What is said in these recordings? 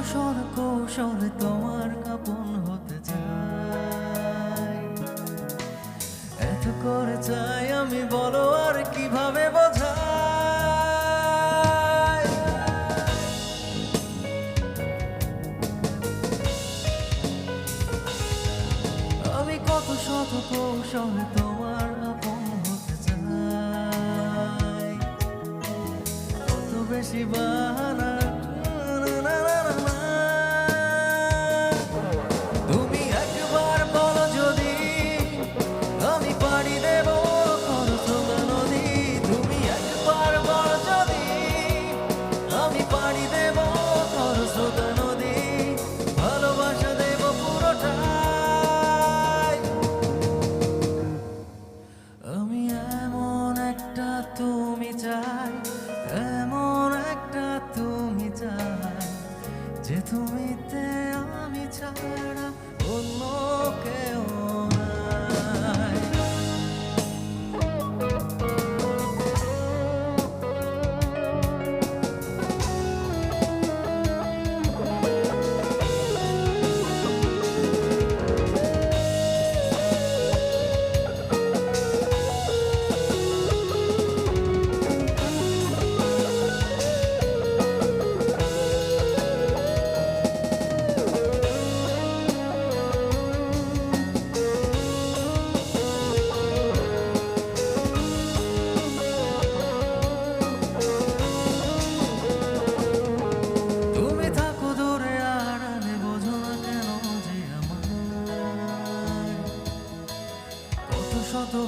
কৌশল কৌশলে তোমার কাপন হতে চাই। এত করে চাই আমি বলো আর কীভাবে আমি কত শত কৌশলে তোমার আপন হতে চাই। কত বেশি বাহানা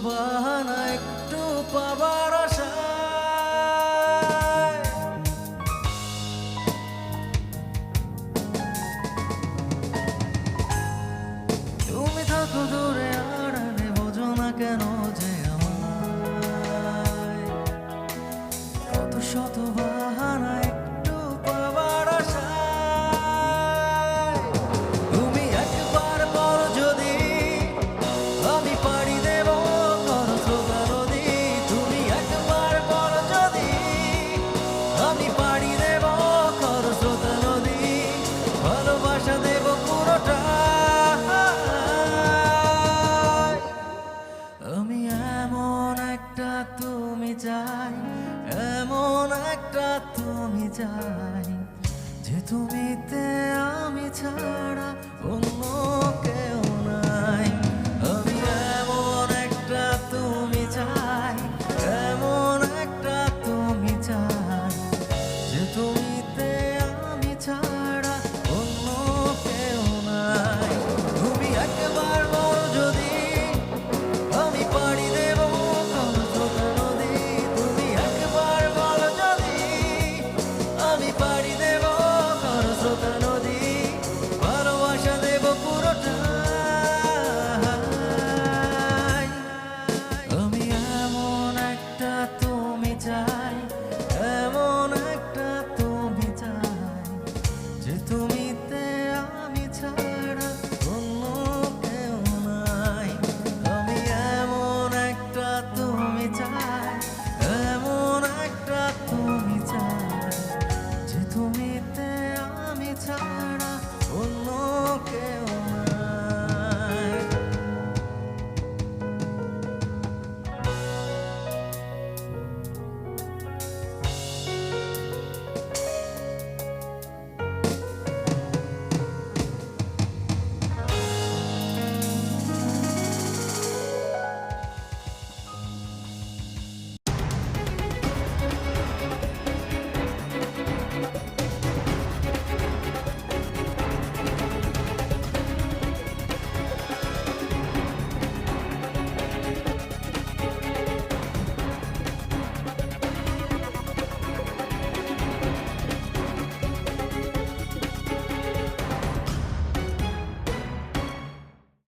বাহানা একটু পাবার আশায় তুমি থাকো দূরে, আড়ালে বোঝো না কেন যে আমায়। কত শত আমি এমন একটা তুমি চাই, এমন একটা তুমি চাই, যে তুমিতে আমি ছাড়া অন্য কেউ